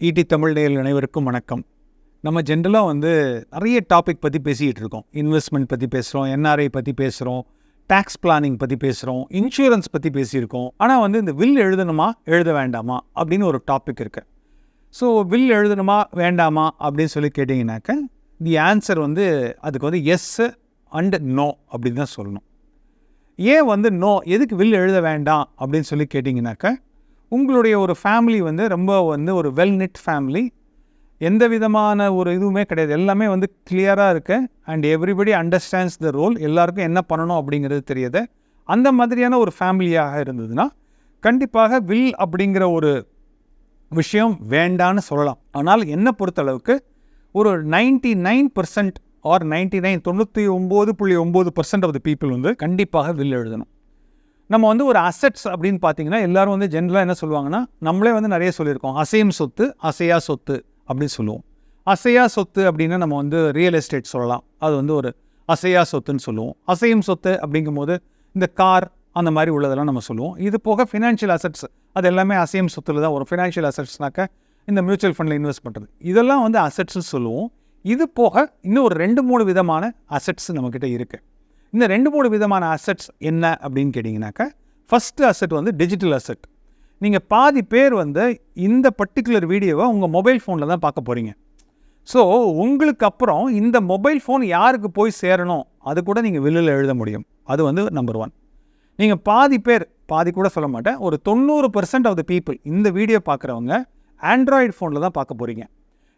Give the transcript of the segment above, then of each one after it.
ED Tamil நேயர்கள் அனைவருக்கும் வணக்கம். நம்ம ஜென்ரலாக வந்து நிறைய டாபிக் பற்றி பேசிக்கிட்டு இருக்கோம். இன்வெஸ்ட்மெண்ட் பற்றி பேசுகிறோம் என்ஆர்ஐ பற்றி பேசுகிறோம் டேக்ஸ் பிளானிங் பற்றி பேசுகிறோம் இன்சூரன்ஸ் பற்றி பேசியிருக்கோம். ஆனால் வந்து இந்த வில் எழுதணுமா எழுத வேண்டாமா அப்படின்னு ஒரு டாபிக் இருக்குது ஸோ வில் எழுதணுமா வேண்டாமா அப்படின்னு சொல்லி கேட்டிங்கனாக்க தி ஆன்சர் வந்து அதுக்கு வந்து எஸ் அண்ட் நோ அப்படின்னு தான் சொல்லணும். ஏன் வந்து நோ எதுக்கு வில் எழுத வேண்டாம் அப்படின்னு சொல்லி கேட்டிங்கனாக்க உங்களுடைய ஒரு ஃபேமிலி வந்து ரொம்ப வந்து ஒரு வெல் நிட் ஃபேமிலி எந்த விதமான ஒரு இதுவுமே கிடையாது. எல்லாமே வந்து கிளியராக இருக்கு. And everybody understands the role எல்லாருக்கும் என்ன பண்ணணும் அப்படிங்கிறது தெரியுது. அந்த மாதிரியான ஒரு ஃபேமிலியாக இருந்ததுன்னா கண்டிப்பாக வில் அப்படிங்கிற ஒரு விஷயம் வேண்டான்னு சொல்லலாம். ஆனால் என்னை பொறுத்தளவுக்கு ஒரு ninety nine percent or ninety nine தொண்ணூற்றி ஒம்பது புள்ளி ஒம்பது பர்சன்ட் ஆஃப் த பீப்புள் வந்து கண்டிப்பாக வில் எழுதணும். நம்ம வந்து ஒரு அசெட்ஸ் அப்படின்னு பார்த்தீங்கன்னா எல்லாரும் வந்து ஜென்ரலாக என்ன சொல்லுவாங்கன்னா நம்மளே வந்து நிறைய சொல்லியிருக்கோம். அசையும் சொத்து அசையா சொத்து அப்படின்னு சொல்லுவோம். அசையா சொத்து அப்படின்னா நம்ம வந்து ரியல் எஸ்டேட் சொல்லலாம். அது வந்து ஒரு அசையா சொத்துன்னு சொல்லுவோம். அசையும் சொத்து அப்படிங்கும்போது இந்த கார் அந்த மாதிரி உள்ளதெல்லாம் நம்ம சொல்லுவோம். இது போக ஃபினான்ஷியல் அசெட்ஸ் அது எல்லாமே அசையும் சொத்துல தான் ஒரு ஃபினான்ஷியல் அசெட்ஸ்னாக்க இந்த மியூச்சுவல் ஃபண்டில் இன்வெஸ்ட் பண்ணுறது இதெல்லாம் வந்து அசெட்ஸ்னு சொல்லுவோம். இது போக இன்னும் ஒரு ரெண்டு மூணு விதமான அசெட்ஸ் நம்மக்கிட்ட இருக்குது இந்த ரெண்டு மூணு விதமான அசெட்ஸ் என்ன அப்படின்னு கேட்டிங்கனாக்கா ஃபஸ்ட்டு அசெட் வந்து டிஜிட்டல் அசெட் நீங்கள் பாதி பேர் வந்து இந்த பர்டிகுலர் வீடியோவை உங்கள் மொபைல் ஃபோனில் தான் பார்க்க போகிறீங்க ஸோ உங்களுக்கு அப்புறம் இந்த மொபைல் ஃபோன் யாருக்கு போய் சேரணும்? அது கூட நீங்கள் வெளியில் எழுத முடியும். அது வந்து நம்பர் ஒன் நீங்கள் பாதி பேர் பாதி கூட சொல்ல மாட்டேன் ஒரு தொண்ணூறு பர்சன்ட் ஆஃப் த பீப்புள் இந்த வீடியோ பார்க்குறவங்க ஆண்ட்ராய்டு ஃபோனில் தான் பார்க்க போகிறீங்க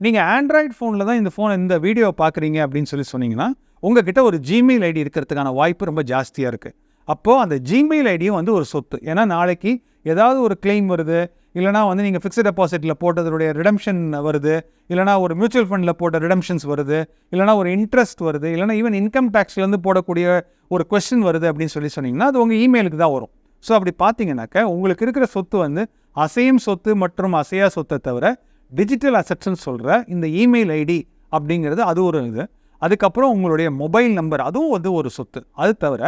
நீங்கள் ஆண்ட்ராய்டு ஃபோனில் தான் இந்த ஃபோன் இந்த வீடியோவை பார்க்குறீங்க அப்படின்னு சொல்லி சொன்னீங்கன்னா உங்ககிட்ட ஒரு ஜிமெயில் ஐடி இருக்கிறதுக்கான வாய்ப்பு ரொம்ப ஜாஸ்தியாக இருக்குது அப்போது அந்த ஜிமெயில் ஐடியும் வந்து ஒரு சொத்து. ஏன்னா நாளைக்கு ஏதாவது ஒரு கிளைம் வருது இல்லைனா வந்து நீங்கள் ஃபிக்ஸட் டெபாசிட்டில் போட்டதனுடைய ரிடம்ஷன் வருது இல்லைனா ஒரு மியூச்சுவல் ஃபண்டில் போட்ட ரிடம்ஷன்ஸ் வருது இல்லைனா ஒரு இன்ட்ரெஸ்ட் வருது இல்லைனா ஈவன் இன்கம் டேக்ஸ்லேருந்து போடக்கூடிய ஒரு கொஸ்டின் வருது அப்படின்னு சொல்லி சொன்னீங்கன்னா அது உங்கள் இமெயிலுக்கு தான் வரும். ஸோ அப்படி பார்த்தீங்கன்னாக்க உங்களுக்கு இருக்கிற சொத்து வந்து அசையும் சொத்து மற்றும் அசையா சொத்தை தவிர டிஜிட்டல் அசட்ஸ்ன்னு சொல்கிற இந்த இமெயில் ஐடி அப்படிங்கிறது அது ஒரு இது. அதுக்கப்புறம் உங்களுடைய மொபைல் நம்பர் அதுவும் வந்து ஒரு சொத்து. அது தவிர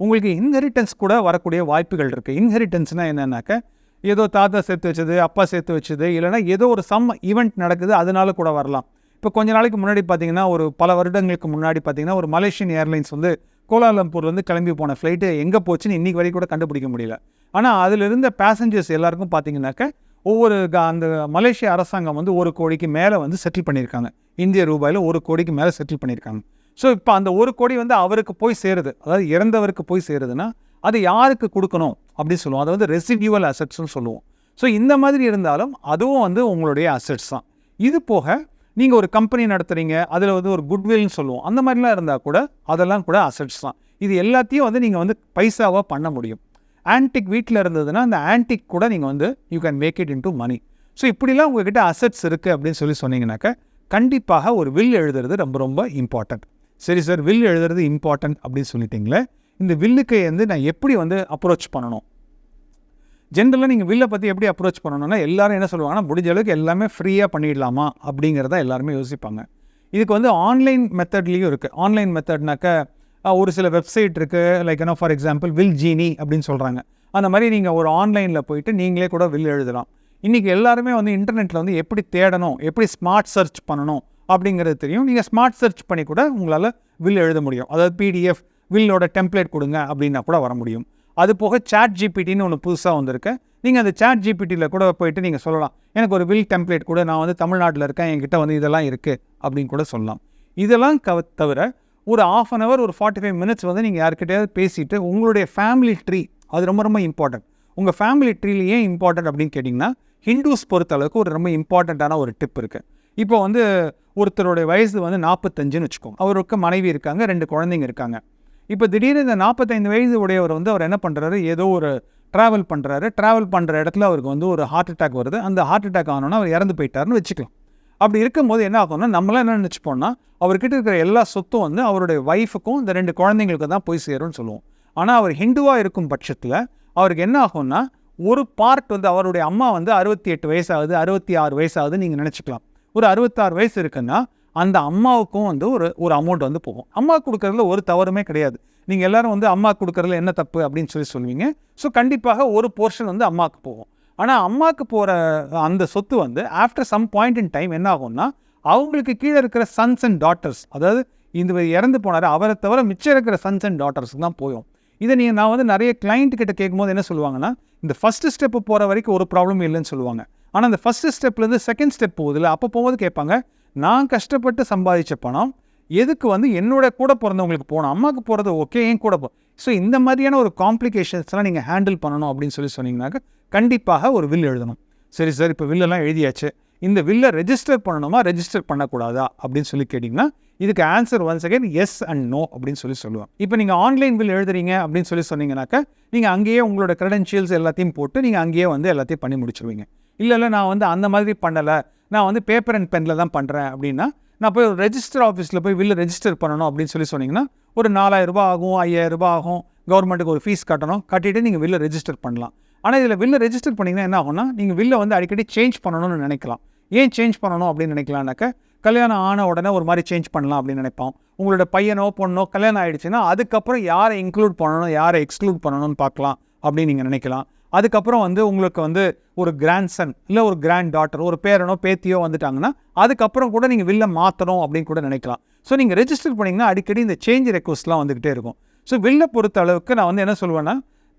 உங்களுக்கு இன்ஹெரிட்டன்ஸ் கூட வரக்கூடிய வாய்ப்புகள் இருக்குது இன்ஹெரிட்டன்ஸ்னால் என்னென்னாக்க ஏதோ தாத்தா சேர்த்து வச்சது அப்பா சேர்த்து வச்சது இல்லைனா ஏதோ ஒரு சம் ஈவெண்ட் நடக்குது அதனால கூட வரலாம். இப்போ கொஞ்ச நாளைக்கு முன்னாடி பார்த்தீங்கன்னா ஒரு பல வருடங்களுக்கு முன்னாடி பார்த்தீங்கன்னா ஒரு மலேசியன் ஏர்லைன்ஸ் வந்து கோலாலம்பூர்லேருந்து கிளம்பி போன ஃப்ளைட்டு எங்கே போச்சுன்னு இன்றைக்கி வரைக்கும் கூட கண்டுபிடிக்க முடியல. ஆனால் அதில் இருந்த பேசஞ்சர்ஸ் எல்லாருக்கும் பார்த்தீங்கன்னாக்க ஒவ்வொரு அந்த மலேசிய அரசாங்கம் வந்து ஒரு கோடிக்கு மேலே வந்து செட்டில் பண்ணியிருக்காங்க. இந்திய ரூபாயில் ஒரு கோடிக்கு மேலே செட்டில் பண்ணியிருக்காங்க. ஸோ இப்போ அந்த ஒரு கோடி வந்து அவருக்கு போய் சேருது. அதாவது இறந்தவருக்கு போய் சேருதுன்னா அது யாருக்கு கொடுக்கணும் அப்படின்னு சொல்லுவோம். அதை வந்து ரெசிடியூவல் அசட்ஸ்னு சொல்லுவோம். ஸோ இந்த மாதிரி இருந்தாலும் அதுவும் வந்து உங்களுடைய அசெட்ஸ் தான். இது போக நீங்கள் ஒரு கம்பெனி நடத்துகிறீங்க அதில் வந்து ஒரு குட்வில்னு சொல்லுவோம். அந்த மாதிரிலாம் இருந்தால் கூட அதெல்லாம் கூட அசெட்ஸ் தான். இது எல்லாத்தையும் வந்து நீங்கள் வந்து பைசாவாக பண்ண முடியும். ஆன்டிக் வீட்டில் இருந்ததுன்னா அந்த ஆன்டிக் கூட நீங்கள் வந்து you can make it into money so இப்படிலாம் உங்ககிட்ட அசெட்ஸ் இருக்குது அப்படின்னு சொல்லி சொன்னீங்கன்னாக்க கண்டிப்பாக ஒரு வில் எழுதுறது ரொம்ப ரொம்ப இம்பார்ட்டண்ட் சரி சார் வில் எழுதுறது இம்பார்ட்டன்ட் அப்படின்னு சொல்லிட்டீங்களே இந்த வில்லுக்கு வந்து நான் எப்படி வந்து அப்ரோச் பண்ணணும்? ஜென்ரலாக நீங்கள் வில்லை பற்றி எப்படி அப்ரோச் பண்ணணும்னா எல்லாரும் என்ன சொல்லுவாங்கன்னா முடிஞ்ச அளவுக்கு எல்லாமே ஃப்ரீயாக பண்ணிடலாமா? அப்படிங்கிறத எல்லாருமே யோசிப்பாங்க. இதுக்கு வந்து ஆன்லைன் மெத்தட்லேயும் இருக்குது ஆன்லைன் மெத்தட்னாக்க ஒரு சில வெப்சைட் இருக்குது லைக் என்ன ஃபார் எக்ஸாம்பிள் வில் ஜீனி அப்படின்னு சொல்கிறாங்க அந்த மாதிரி நீங்கள் ஒரு ஆன்லைனில் போயிட்டு நீங்களே கூட வில் எழுதலாம். இன்றைக்கி எல்லாருமே வந்து இன்டர்நெட்டில் வந்து எப்படி தேடணும் எப்படி ஸ்மார்ட் சர்ச் பண்ணணும் அப்படிங்கிறது தெரியும். நீங்கள் ஸ்மார்ட் சர்ச் பண்ணி கூட உங்களால் வில் எழுத முடியும். அதாவது பிடிஎஃப் வில்லோட டெம்ப்ளேட் கொடுங்க அப்படின்னா கூட வர முடியும். அது போக சாட் ஜிபிடின்னு ஒன்று புதுசாக வந்திருக்கு. நீங்கள் அந்த சாட் ஜிபிடியில் கூட போயிட்டு நீங்கள் சொல்லலாம். எனக்கு ஒரு வில் டெம்ப்ளேட் கூட நான் வந்து தமிழ்நாட்டில் இருக்கேன் என்கிட்ட வந்து இதெல்லாம் இருக்குது அப்படின்னு கூட சொல்லலாம். இதெல்லாம் கவ தவிர ஒரு ஆஃப் அன் ஹவர் ஒரு ஃபார்ட்டி ஃபைவ் மினிட்ஸ் வந்து நீங்கள் யார்கிட்டயாவது பேசிவிட்டு உங்களுடைய ஃபேமிலி ட்ரீ அது ரொம்ப ரொம்ப இம்பார்ட்டன்ட் உங்கள் ஃபேமிலி ட்ரீல ஏன் இம்பார்ட்டன்ட் அப்படின்னு கேட்டிங்கன்னா ஹிந்துஸ் பொறுத்த அளவுக்கு ஒரு ரொம்ப இம்பார்ட்டண்ட்டான ஒரு டிப் இருக்குது இப்போ வந்து ஒருத்தருடைய வயசு வந்து நாற்பத்தஞ்சுன்னு வச்சுக்கோங்க. அவருக்கு மனைவி இருக்காங்க ரெண்டு குழந்தைங்க இருக்காங்க. இப்போ திடீர்னு இந்த நாற்பத்தைந்து வயது உடையவர் வந்து அவர் என்ன பண்ணுறாரு ஏதோ ஒரு ட்ராவல் பண்ணுறாரு ட்ராவல் பண்ணுற இடத்துல அவருக்கு வந்து ஒரு ஹார்ட் அட்டாக் வருது. அந்த ஹார்ட் அட்டாக் ஆனோன்னா அவர் இறந்து போயிட்டாருன்னு வச்சுக்கலாம். அப்படி இருக்கும்போது என்ன ஆகும்னா நம்மளாம் என்ன நினச்சிப்போம்னா அவர்கிட்ட இருக்கிற எல்லா சொத்தும் வந்து அவருடைய ஒய்ஃபுக்கும் இந்த ரெண்டு குழந்தைங்களுக்கு தான் போய் சேரும்னு சொல்லுவோம். ஆனால் அவர் ஹிந்துவாக இருக்கும் பட்சத்தில் அவருக்கு என்ன ஆகும்னா ஒரு பார்ட் வந்து அவருடைய அம்மா வந்து அறுபத்தி எட்டு வயசாகுது அறுபத்தி ஆறு வயசாகுது நீங்கள் நினச்சிக்கலாம். ஒரு அறுபத்தாறு வயசு இருக்குன்னா அந்த அம்மாவுக்கும் வந்து ஒரு ஒரு அமௌண்ட் வந்து போகும். அம்மா கொடுக்குறதுல ஒரு தவறுமே கிடையாது. நீங்கள் எல்லோரும் வந்து அம்மா கொடுக்குறதுல என்ன தப்பு அப்படின்னு சொல்லி சொல்லுவீங்க. ஸோ கண்டிப்பாக ஒரு போர்ஷன் வந்து அம்மாவுக்கு போகும். ஆனால் அம்மாவுக்கு போகிற அந்த சொத்து வந்து after some point in time என்ன ஆகும்னா அவங்களுக்கு கீழே இருக்கிற சன்ஸ் அண்ட் டாட்டர்ஸ் அதாவது இந்த இறந்து போனார் அவரை தவிர மிச்சம் இருக்கிற சன்ஸ் அண்ட் டாட்டர்ஸ்க்கு தான் போயும் இதை நீங்கள் நான் வந்து நிறைய கிளைண்ட் கிட்ட கேட்கும்போது என்ன சொல்லுவாங்கன்னா இந்த ஃபஸ்ட்டு ஸ்டெப்பு போகிற வரைக்கும் ஒரு ப்ராப்ளம் இல்லைன்னு சொல்லுவாங்க. ஆனால் அந்த ஃபஸ்ட்டு ஸ்டெப்லேருந்து செகண்ட் ஸ்டெப் போகுதுல அப்போ போகும்போது கேட்பாங்க நான் கஷ்டப்பட்டு சம்பாதிச்ச பணம் எதுக்கு வந்து என்னோட கூட பிறந்தவங்களுக்கு போகணும்? அம்மாவுக்கு போகிறது ஓகே என் கூட போ ஸோ இந்த மாதிரியான ஒரு காம்ப்ளிகேஷன்ஸ்லாம் நீங்கள் ஹேண்டில் பண்ணணும் அப்படின்னு சொல்லி சொன்னீங்கன்னாக்க கண்டிப்பாக ஒரு வில் எழுதணும். சரி சார் இப்போ வில்லெல்லாம் எழுதியாச்சு. இந்த வில்லை ரெஜிஸ்டர் பண்ணணுமா? ரெஜிஸ்டர் பண்ணக்கூடாதா? அப்படின்னு சொல்லி கேட்டிங்கன்னா இதுக்கு answer once again yes and no அப்படின்னு சொல்லி சொல்லுவேன் இப்போ நீங்கள் ஆன்லைன் பில் எழுதுறீங்க அப்படின்னு சொல்லி சொன்னீங்கன்னாக்கா நீங்கள் அங்கேயே உங்களோட க்ரெடென்ஷியல்ஸ் எல்லாத்தையும் போட்டு நீங்கள் அங்கேயே வந்து எல்லாத்தையும் பண்ணி முடிச்சிருவீங்க. இல்லை இல்லை நான் வந்து அந்த மாதிரி பண்ணலை. நான் வந்து பேப்பர் அண்ட் பெனில் தான் பண்ணுறேன் அப்படின்னா நான் போய் ஒரு ரெஜிஸ்டர் ஆஃபீஸில் போய் வில்லு ரெஜிஸ்டர் பண்ணணும் அப்படின்னு சொல்லி சொன்னீங்கன்னா ஒரு நாலாயிரரூபா ஆகும் ஐயாயிரம் ஆகும் கவர்மெண்ட்டுக்கு ஒரு ஃபீஸ் கட்டணும் கட்டிட்டு நீங்கள் வில்லு ரெஜிஸ்டர் பண்ணலாம். ஆனால் இதில் வில்லை ரெஜிஸ்டர் பண்ணிங்கன்னா என்ன ஆகும்னா நீங்கள் வில்லை வந்து அடிக்கடி சேஞ்ச் பண்ணணும்னு நினைக்கலாம். ஏன் சேஞ்ச் பண்ணணும் அப்படின்னு நினைக்கலாம்னாக்க கல்யாணம் ஆன உடனே ஒரு மாதிரி சேஞ்ச் பண்ணலாம் அப்படின்னு நினைப்போம். உங்களோட பையனோ பொண்ணோ கல்யாணம் ஆகிடுச்சுன்னா அதுக்கப்புறம் யாரை இன்க்ளூட் பண்ணணும் யாரை எக்ஸ்க்ளூட் பண்ணணும்னு பார்க்கலாம் அப்படின்னு நீங்கள் நினைக்கலாம். அதுக்கப்புறம் வந்து உங்களுக்கு வந்து ஒரு கிராண்ட்சன் இல்லை ஒரு கிராண்ட் டாட்டர் ஒரு பேரனோ பேத்தியோ வந்துட்டாங்கன்னா அதுக்கப்புறம் கூட நீங்கள் வில்ல மாற்றணும் அப்படின்னு கூட நினைக்கலாம். ஸோ நீங்கள் ரெஜிஸ்டர் பண்ணிங்கன்னா அடிக்கடி இந்த சேஞ்ச் ரெக்வஸ்ட்லாம் வந்துக்கிட்டே இருக்கும். ஸோ வில்லை பொறுத்த அளவுக்கு நான் வந்து என்ன சொல்லுவேன்னா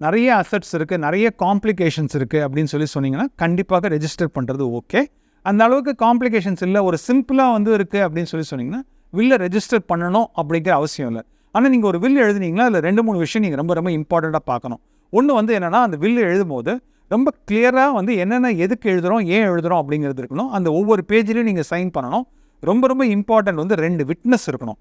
நிறைய அசட்ஸ் இருக்குது நிறைய காம்ப்ளிகேஷன்ஸ் இருக்குது அப்படின்னு சொல்லி சொன்னீங்கன்னா கண்டிப்பாக ரெஜிஸ்டர் பண்ணுறது ஓகே அந்த அளவுக்கு காம்ப்ளிகேஷன்ஸ் இல்லை ஒரு சிம்பிளாக வந்து இருக்குது அப்படின்னு சொல்லி சொன்னீங்கன்னா வில்லை ரெஜிஸ்டர் பண்ணணும் அப்படிங்கிற அவசியம் இல்லை. ஆனால் நீங்கள் ஒரு வில் எழுதுனீங்களா அதில் ரெண்டு மூணு விஷயம் நீங்கள் ரொம்ப ரொம்ப இம்பார்ட்டண்ட்டாக பார்க்கணும். ஒன்று வந்து என்னென்னா அந்த வில்லு எழுதும்போது ரொம்ப கிளியராக வந்து என்னென்ன எதுக்கு எழுதுகிறோம் ஏன் எழுதுகிறோம் அப்படிங்கிறது இருக்கணும். அந்த ஒவ்வொரு பேஜ்லேயும் நீங்கள் சைன் பண்ணணும். ரொம்ப ரொம்ப இம்பார்ட்டன்ட் வந்து ரெண்டு விட்னஸ் இருக்கணும்.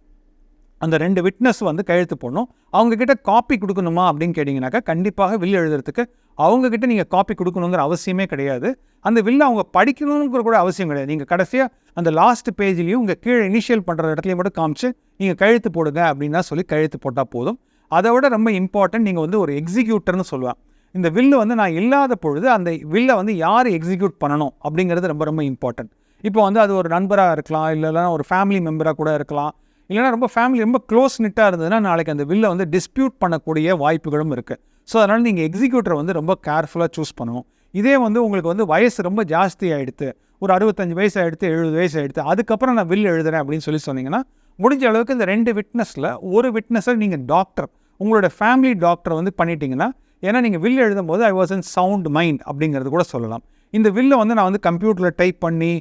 அந்த ரெண்டு விட்னஸ் வந்து கையெழுத்து போடணும். அவங்கக்கிட்ட காப்பி கொடுக்கணுமா அப்படின்னு கேட்டிங்கனாக்கா கண்டிப்பாக வில் எழுதுறதுக்கு அவங்கக்கிட்ட நீங்கள் காப்பி கொடுக்கணுங்கிற அவசியமே கிடையாது. அந்த வில்லை அவங்க படிக்கணுங்கிற கூட அவசியம் கிடையாது. நீங்கள் கடைசியாக அந்த லாஸ்ட் பேஜ்லேயும் உங்கள் கீழே இனிஷியல் பண்ணுற இடத்துலையும் மட்டும் காமிச்சு நீங்கள் கழுத்து போடுங்க அப்படின்னா சொல்லி கழுத்து போட்டால் போதும். அதை விட ரொம்ப இம்பார்ட்டன்ட் நீங்கள் வந்து ஒரு எக்ஸிக்யூட்டர்னு சொல்லுவேன் இந்த வில்லு வந்து நான் இல்லாத பொழுது அந்த வில்லை வந்து யார் எக்ஸிக்யூட் பண்ணணும் அப்படிங்கிறது ரொம்ப ரொம்ப இம்பார்ட்டன்ட் இப்போ வந்து அது ஒரு நண்பராக இருக்கலாம் இல்லைனா ஒரு ஃபேமிலி மெம்பராக கூட இருக்கலாம். இல்லைனா ரொம்ப ஃபேமிலி ரொம்ப க்ளோஸ் நிட்டாக இருந்ததுன்னா நாளைக்கு அந்த வில்லை வந்து டிஸ்பியூட் பண்ணக்கூடிய வாய்ப்புகளும் இருக்குது ஸோ அதனால் நீங்கள் எக்ஸிக்யூட்டரை வந்து ரொம்ப கேர்ஃபுல்லாக சூஸ் பண்ணணும். இதே வந்து உங்களுக்கு வந்து வயசு ரொம்ப ஜாஸ்தி ஆகிடுது ஒரு அறுபத்தஞ்சு வயசு ஆகிடுத்து எழுபது வயசு ஆகிடுது அதுக்கப்புறம் நான் வில் எழுதுறேன் அப்படின்னு சொல்லி சொன்னீங்கன்னா முடிஞ்ச அளவுக்கு இந்த ரெண்டு விட்னஸில் ஒரு விட்னஸை நீங்கள் டாக்டர் உங்களோட ஃபேமிலி டாக்டர் வந்து பண்ணிட்டீங்கன்னா ஏன்னா நீங்கள் வில் எழுதும் போது I was in sound mind அப்படிங்கிறது கூட சொல்லலாம். இந்த வில்லை வந்து நான் வந்து கம்ப்யூட்டரில் டைப் பண்ணி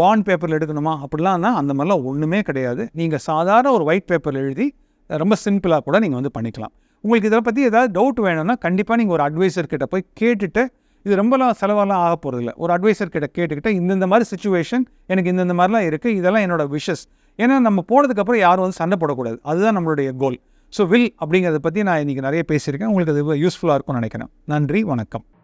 பாண்ட் பேப்பரில் எடுக்கணுமா அப்படிலாம்னா அந்த மாதிரிலாம் ஒன்றுமே கிடையாது. நீங்கள் சாதாரண ஒரு ஒயிட் பேப்பரில் எழுதி ரொம்ப சிம்பிளாக கூட நீங்கள் வந்து பண்ணிக்கலாம். உங்களுக்கு இதை பற்றி ஏதாவது டவுட் வேணும்னா கண்டிப்பாக நீங்கள் ஒரு அட்வைசர் கிட்ட போய் கேட்டுட்டு இது ரொம்பலாம் செலவெல்லாம் ஆக போகிறதில்ல ஒரு அட்வைசர் கிட்ட கேட்டுக்கிட்டு இந்தந்த மாதிரி சுச்சுவேஷன் எனக்கு இந்தந்த மாதிரிலாம் இருக்குது இதெல்லாம் என்னோட விஷஸ் ஏன்னா நம்ம போனதுக்கப்புறம் யாரும் வந்து சண்டை போடக்கூடாது. அதுதான் நம்மளுடைய கோல் ஸோ வில் அப்படிங்கிறத பற்றி நான் இன்றைக்கி நிறைய பேசியிருக்கேன். உங்களுக்கு அது யூஸ்ஃபுல்லாக இருக்கும்னு நினைக்கிறேன். நன்றி வணக்கம்.